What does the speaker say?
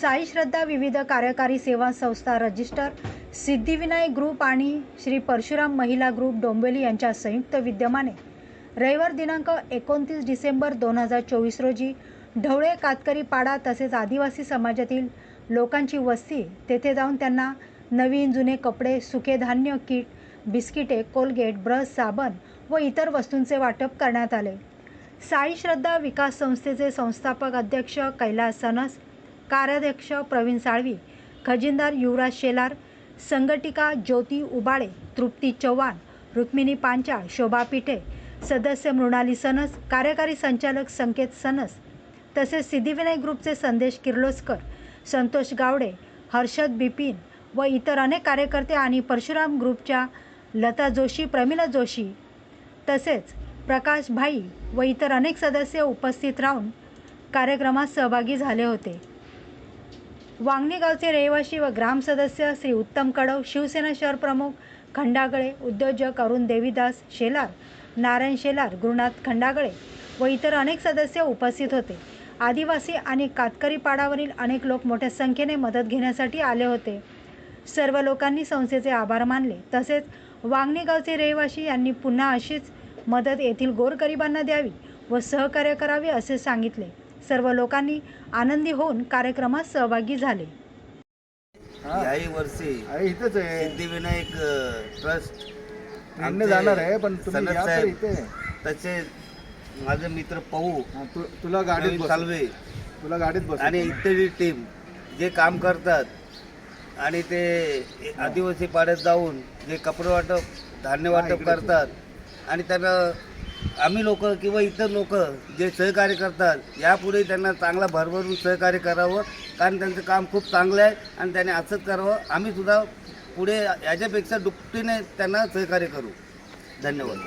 साई श्रद्धा विविध कार्यकारी सेवा संस्था रजिस्टर सिद्धिविनायक ग्रुप आणि श्री परशुराम महिला ग्रुप डोंबिवली यांच्या संयुक्त विद्यमाने रविवार दिनांक एकोणतीस डिसेंबर दोन हजार चोवीस रोजी ढवळे कातकरी पाडा तसेच आदिवासी समाजातील लोकांची वस्ती तेथे जाऊन त्यांना नवीन जुने कपडे सुके धान्य किट बिस्किटे कोलगेट ब्रश साबण व इतर वस्तूंचे वाटप करण्यात आले. साई श्रद्धा विकास संस्थेचे संस्थापक अध्यक्ष कैलास सनस कार्याध्यक्ष प्रवीण साळवी खजिनदार युवराज शेलार संघटिका ज्योती उबाळे तृप्ती चव्हाण रुक्मिणी पांचाळ शोभा पिठे सदस्य मृणाली सनस कार्यकारी संचालक संकेत सनस तसेच सिद्धिविनायक ग्रुपचे संदेश किर्लोस्कर संतोष गावडे हर्षद बिपिन व इतर अनेक कार्यकर्ते आणि परशुराम ग्रुपच्या लता जोशी प्रमिला जोशी तसेच प्रकाश भाई व इतर अनेक सदस्य उपस्थित राहून कार्यक्रमात सहभागी झाले होते. वांगणी गावचे रहिवासी व ग्रामसदस्य श्री उत्तम कडव शिवसेना शहर प्रमुख खंडागळे उद्योजक अरुण देवीदास शेलार नारायण शेलार गुरुनाथ खंडागळे व इतर अनेक सदस्य उपस्थित होते. आदिवासी आणि कातकरी पाडावरील अनेक लोक मोठ्या संख्येने मदत घेण्यासाठी आले होते. सर्व लोकांनी संस्थेचे आभार मानले. तसेच वांगणी गावचे रहिवासी यांनी पुन्हा अशीच मदत येथील गोरगरिबांना द्यावी व सहकार्य करावे असे सांगितले. सर्व लोकांनी आनंदी होऊन कार्यक्रमात सहभागी झाले. हा. याही वर्षी आहे इथेच आहे. सिद्धिविनायक अ, ट्रस्ट. ट्रेनने जाणार आहे पण तुम्ही सनद या तर साहेब, इथे. तसे माझे मित्र पऊ हा, तु- तुला गाडीत बस सालवे. तुला गाडीत बस आणि इत्यादी टीम जे काम करतात. आणि ते आदिवासी पाड्यात जाऊन जे कपडे वाटप धान्य वाटप करतात. आणि त्यांना आम्ही लोक किंवा इतर लोक जे सहकार्य करतात यापुढे त्यांना चांगला भरभरून सहकार्य करावं. कारण त्यांचं काम खूप चांगलं आहे आणि त्याने असंच करावं. आम्ही सुद्धा पुढे याच्यापेक्षा दुपटीने त्यांना सहकार्य करू. धन्यवाद.